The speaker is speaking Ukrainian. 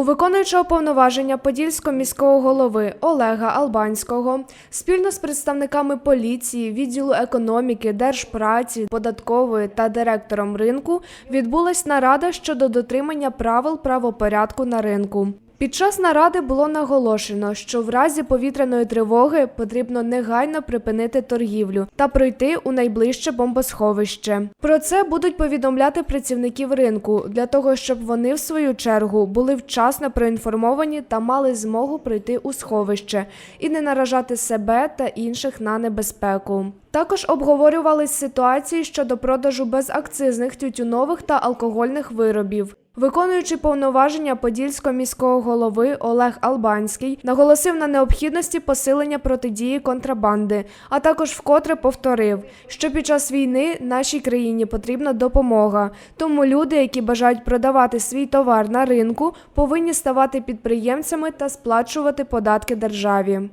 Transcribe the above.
У виконуючого повноваження Подільського міського голови Олега Албанського спільно з представниками поліції, відділу економіки, держпраці, податкової та директором ринку відбулась нарада щодо дотримання правил правопорядку на ринку. Під час наради було наголошено, що в разі повітряної тривоги потрібно негайно припинити торгівлю та пройти у найближче бомбосховище. Про це будуть повідомляти працівників ринку для того, щоб вони в свою чергу були вчасно проінформовані та мали змогу пройти у сховище і не наражати себе та інших на небезпеку. Також обговорювались ситуації щодо продажу безакцизних тютюнових та алкогольних виробів. Виконуючи повноваження Подільського міського голови Олег Албанський наголосив на необхідності посилення протидії контрабанди, а також вкотре повторив, що під час війни нашій країні потрібна допомога. Тому люди, які бажають продавати свій товар на ринку, повинні ставати підприємцями та сплачувати податки державі.